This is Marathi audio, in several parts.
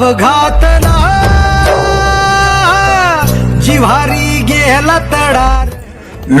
घातला जिव्हारी गेला तडार.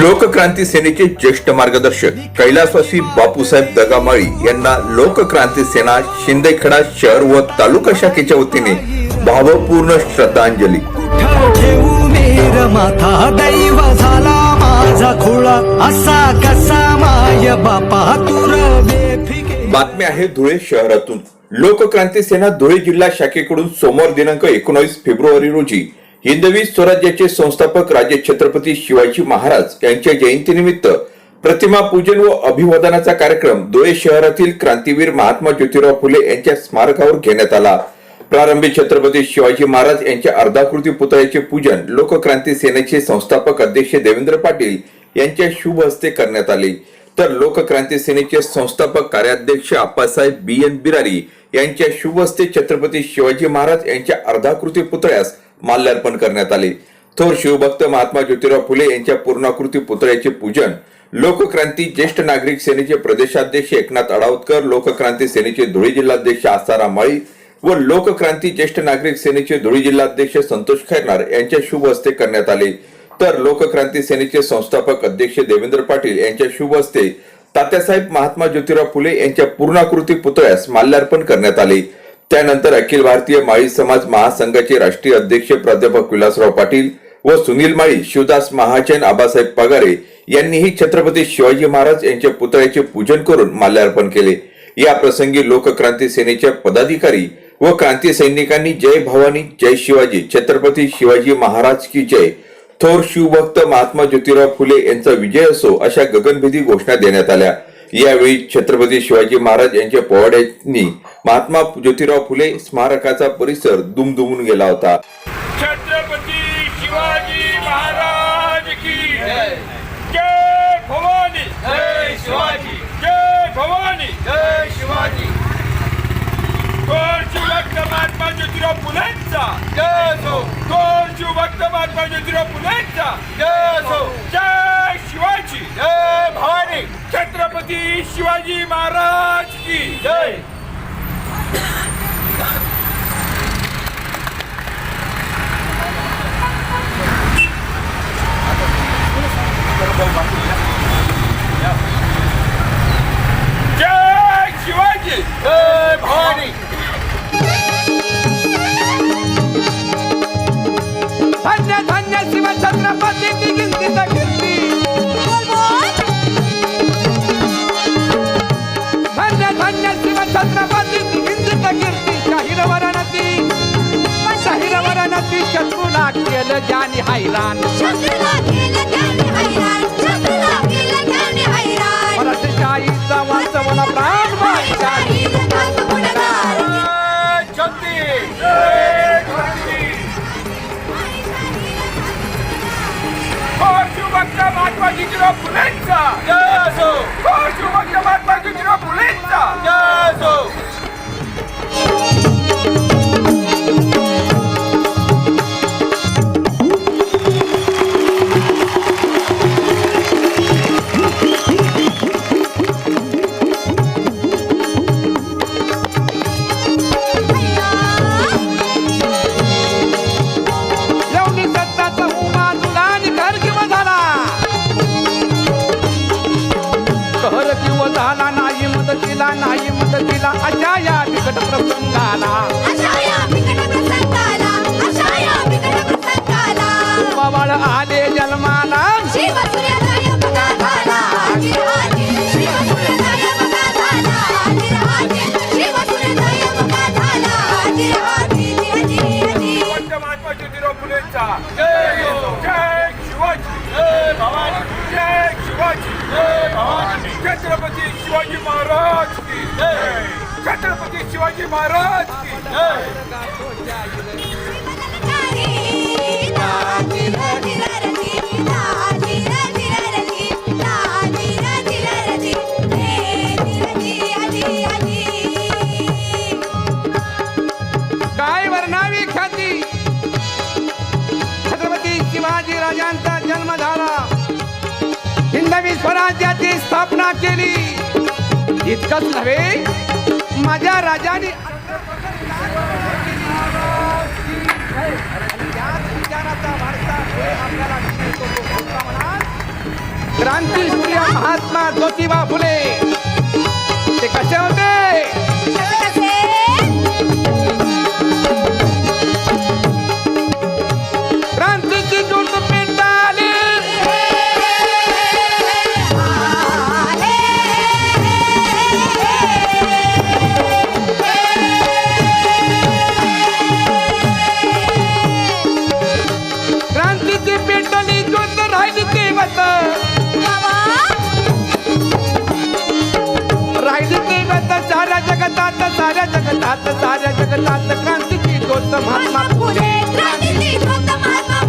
लोकक्रांती सेनेचे ज्येष्ठ मार्गदर्शक कैलासवासी बापूसाहेब दगामाळी यांना लोकक्रांती सेना शिंदेखेडा शहर व तालुका शाखेच्या वतीने भावपूर्ण श्रद्धांजली. माथा? दैव झाला माझा खुळा. असा कसा माय बापा? तुर बातमी आहे धुळे शहरातून. लोकक्रांती सेना धुळे जिल्हा शाखेकडून सोमवार दिनांक एकोणावीस फेब्रुवारी रोजी हिंदवी स्वराज्याचे संस्थापक राजे छत्रपती शिवाजी महाराज यांच्या जयंतीनिमित्त प्रतिमा पूजन व अभिवादनाचा कार्यक्रम धुळे शहरातील क्रांतीवीर महात्मा ज्योतिराव फुले यांच्या स्मारकावर घेण्यात आला. प्रारंभी छत्रपती शिवाजी महाराज यांच्या अर्धाकृती पुतळ्याचे पूजन लोकक्रांती सेनेचे संस्थापक अध्यक्ष देवेंद्र पाटील यांच्या शुभ हस्ते करण्यात आले. तर लोकक्रांती सेनेचे संस्थापक कार्याध्यक्ष आप्पासाहेब बी एन बिरारी यांच्या शुभस्ते छत्रपती शिवाजी महाराज यांच्या अर्धाकृती पुतळ्यास माल्यार्पण करण्यात आले. थोर शिवभक्त महात्मा ज्योतिराव फुले यांच्या पूर्णाकृती पुतळ्याचे पूजन लोकक्रांती ज्येष्ठ नागरिक सेनेचे प्रदेशाध्यक्ष एकनाथ अडावतकर लोकक्रांती सेनेचे धुळे जिल्हाध्यक्ष आसाराम माळी व लोकक्रांती ज्येष्ठ नागरिक सेनेचे धुळे जिल्हाध्यक्ष संतोष खैरनार यांच्या शुभ हस्ते करण्यात आले. तर लोकक्रांती सेनेचे संस्थापक अध्यक्ष देवेंद्र पाटील यांच्या शुभ हस्ते तात्यासाहेब महात्मा ज्योतिराव फुले यांच्या पूर्णाकृती पुतळ्यास माल्यार्पण करण्यात आले. त्यानंतर अखिल भारतीय माळी समाज महासंघाचे राष्ट्रीय अध्यक्ष प्राध्यापक विलासराव पाटील व सुनील माळी शिवदास महाजन आबासाहेब पगारे यांनीही छत्रपती शिवाजी महाराज यांच्या पुतळ्याचे पूजन करून माल्यार्पण केले. या प्रसंगी लोकक्रांती सेनेच्या पदाधिकारी व क्रांती सैनिकांनी जय भवानी जय शिवाजी छत्रपती शिवाजी महाराज की जय थोर शिवभक्त महात्मा ज्योतिराव फुले यांचा विजय असो अशा गगनभेदी घोषणा देण्यात आल्या. यावेळी छत्रपती शिवाजी महाराज यांच्या पोवाड्यांनी महात्मा ज्योतिराव फुले स्मारकाचा परिसर दुमदुमून गेला होता. छत्रपती शिवाजी महाराज की जय. जय भवानी. जय शिवाजी. जय भवानी. जय शिवाजी थोर शिवभक्त महात्मा ज्योतिराव फुलेंचा. जय सो. थोर शिवभक्त महात्मा ज्योतिराव फुलेंचा. जय सो. जय शिवाजी. जय भवानी छत्रपती शिवाजी महाराज की जय. त्याने हैराण. मराठी शाहीचा वाचवला प्राण माईचा शिवाजी आले भवानी छत्रपती शिवाजी महाराज की छत्रपती शिवाजी महाराज की हिंदवी स्वराज्याची स्थापना केली. इतकंच नव्हे माझ्या राजाने क्रांती वारसा आपल्याला म्हणाल. महात्मा ज्योतिबा फुले. ते कसे होते? साऱ्या जगतात साऱ्या जगतात क्रांतीची गोष्ट महात्मा फुले क्रांतीची गोष्ट महात्मा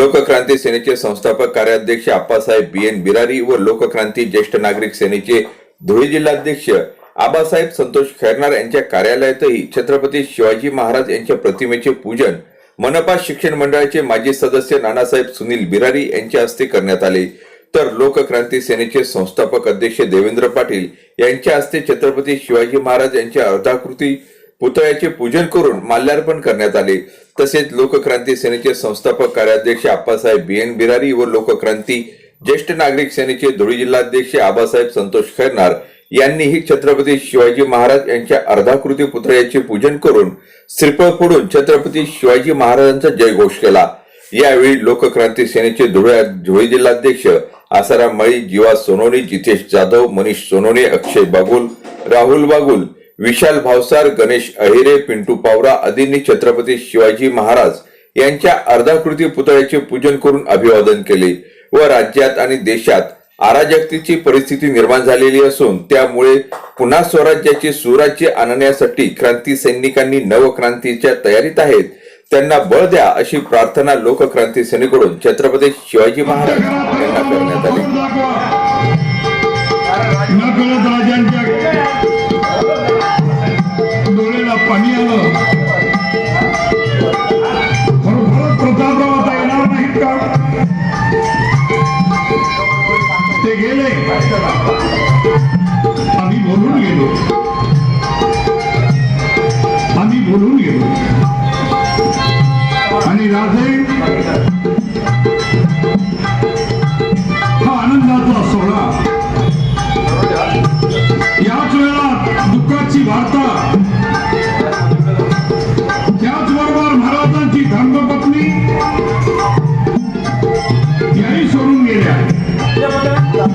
लोकक्रांती सेनेचे संस्थापक कार्याध्यक्ष आप्पासाहेब बी एन बिरारी व लोकक्रांती ज्येष्ठ नागरिक सेनेचे धुळे जिल्हाध्यक्ष आबासाहेब संतोष खैरनार यांच्या कार्यालयातही छत्रपती शिवाजी महाराज यांच्या प्रतिमेचे पूजन मनपा शिक्षण मंडळाचे माजी सदस्य नानासाहेब सुनील बिरारी यांच्या हस्ते करण्यात आले. तर लोकक्रांती सेनेचे संस्थापक अध्यक्ष देवेंद्र पाटील यांच्या हस्ते छत्रपती शिवाजी महाराज यांच्या अर्धाकृती पुतळ्याचे पूजन करून माल्यार्पण करण्यात आले. तसेच लोकक्रांती सेनेचे संस्थापक कार्याध्यक्ष आप्पासाहेब बी एन बिरारी व लोकक्रांती ज्येष्ठ नागरिक सेनेचे धुळे जिल्हाध्यक्ष आबासाहेब संतोष खैरनार यांनीही छत्रपती शिवाजी महाराज यांच्या अर्धाकृती पुतळ्याचे पूजन करून श्रीफळ फोडून छत्रपती शिवाजी महाराजांचा जयघोष केला. यावेळी लोकक्रांती सेनेचे धुळे धुळे जिल्हाध्यक्ष आसाराम मळी जीवा सोनोनी जितेश जाधव मनीष सोनोने अक्षय बागुल राहुल बागुल विशाल भावसार गणेश अहिरे पिंटू पावरा आदींनी छत्रपती शिवाजी महाराज यांच्या अर्धाकृती पुतळ्याचे पूजन करून अभिवादन केले व राज्यात आणि देशात अराजकतेची परिस्थिती निर्माण झालेली असून त्यामुळे पुन्हा स्वराज्याचे सुराज्य आणण्यासाठी क्रांती सैनिकांनी नवक्रांतीच्या तयारीत आहेत. त्यांना बळ द्या अशी प्रार्थना लोकक्रांती सेनेकडून छत्रपती शिवाजी महाराज.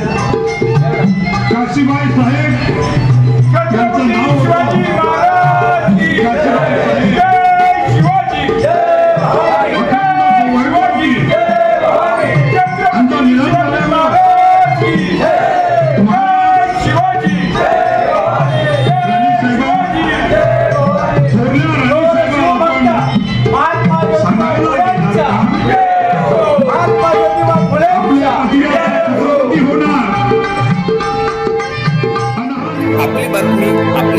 Yeah.